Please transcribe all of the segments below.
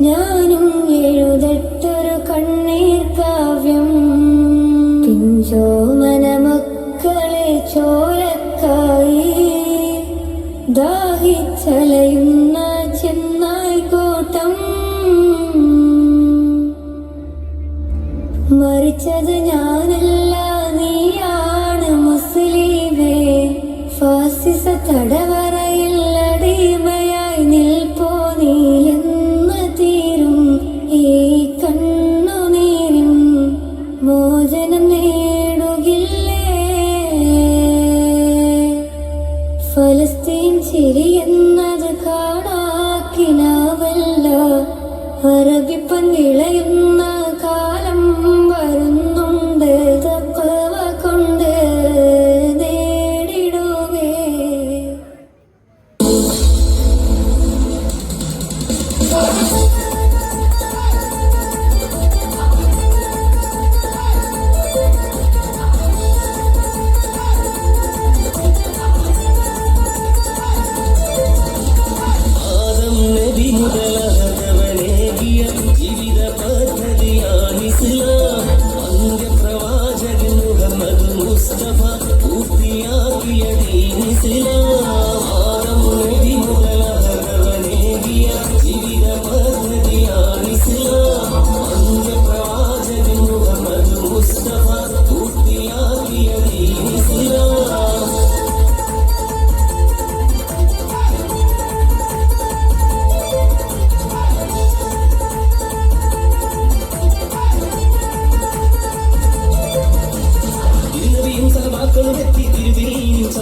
ഞാനും എഴുതട്ടൊരു കണ്ണീർ കാവ്യം. പിഞ്ചോമന മക്കളെ ചോരക്കായി ദാഹിച്ചലയുന്ന ചെന്നായി കൂട്ടം. മരിച്ചത് ഞാനല്ല നീയാണ് മുസ്ലിമേ. ഫാസിസ തടവ എന്നത് കാണാക്കിനാവല്ലോ അറബിപ്പൻ ഇളയുന്ന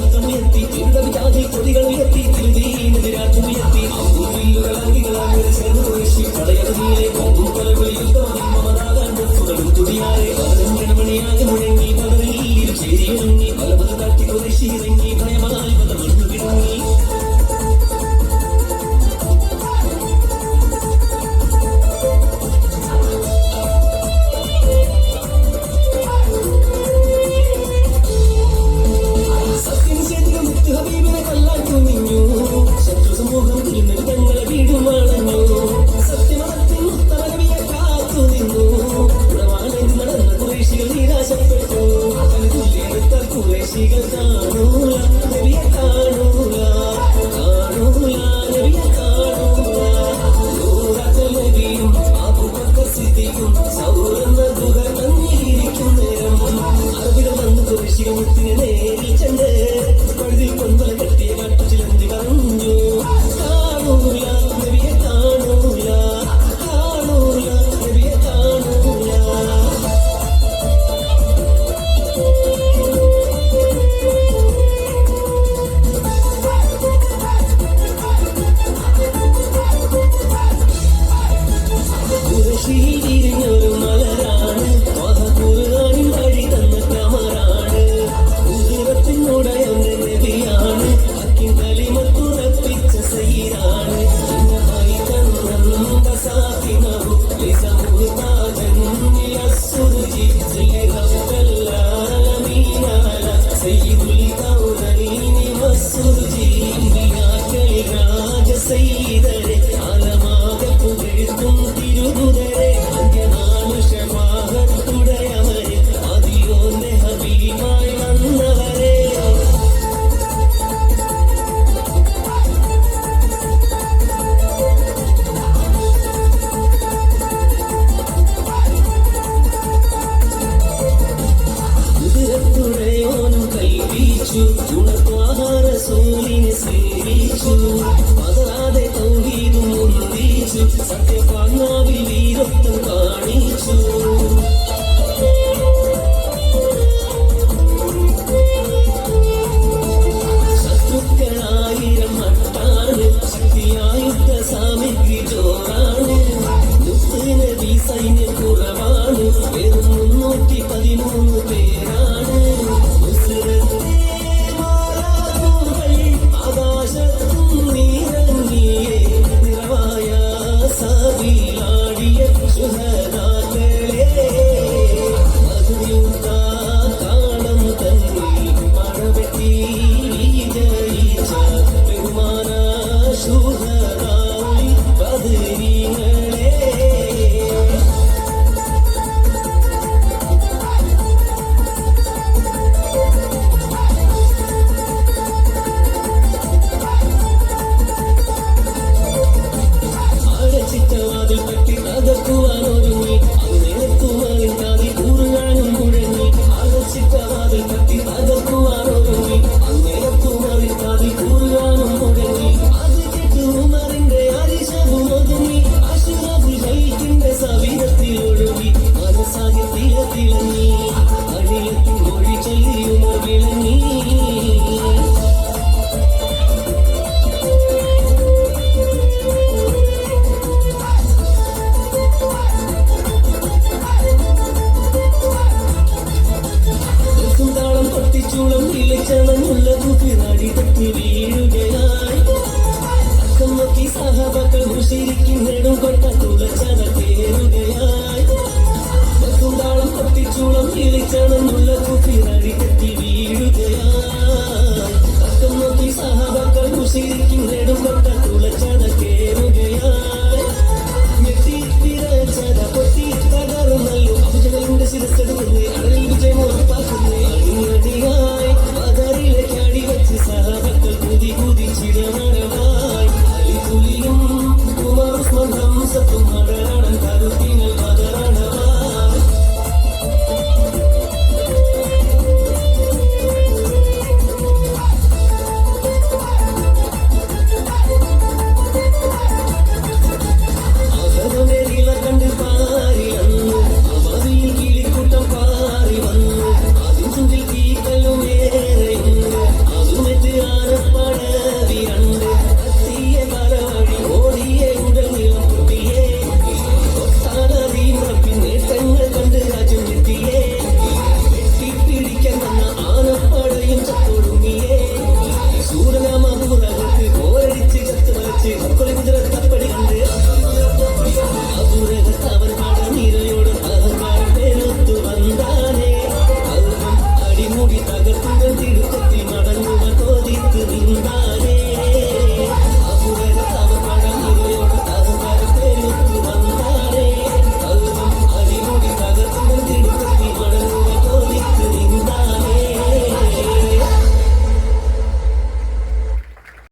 സർത്തം ഉയർത്തി ദുരിത ജാതി കൊതികൾ ഉയർത്തി തിരുതീനെതിരെ രാജ്യമുയർത്തി അമ്പൂരികളാണ് ചേർന്ന് പ്രവേശി പടയതിയിലെ കൊമ്പുകൊലകളിൽ യുദ്ധമതി മമതാകാന്ഡം തുടരും തുടിയാരെ പതിനഞ്ച് മണിയാകെ മുഴങ്ങി പകരയിൽ ചേരിയിറങ്ങി പലപത് സാക്ഷികൾ കാണൂല നബിയെ കാണൂല കാണൂല നബിയെ കാണൂല. നൂറകലവിയും അബുബക്കർ സിദ്ദീഖും സൗരന്ന ഗുഹ തങ്ങിയിരിക്കും നേരം. അതിൽ വന്ന് കുരിശിക മുത്തിന് നേരിച്ചണ്ട് പഴുതി കൊന്തലകൾ 来我就 ചൂളം കിളിച്ചണം മുല്ലക്കുത്തി നഴികെത്തി വീഴുകയാ. അക്കം നോക്കി സഹബക്കൾ കുശീലിക്കും നെടുമ്പട്ട